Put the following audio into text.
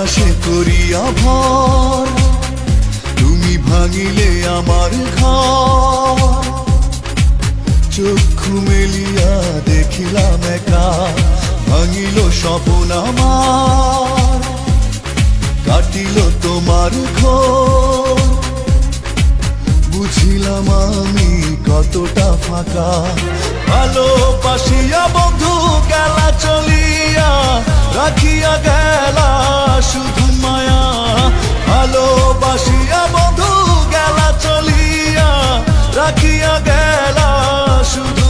বাতাসে করিয়া ভর, তুমি ভাঙিলে আমার ঘর। চক্ষু মেলিয়া দেখিলাম একা, ভাঙিল স্বপন আমার। কাটিল তোমার ঘর। বুঝিলাম আমি কতটা ফাঁকা। ভালোবাসিয়া রাখিয়া গেলা শুধু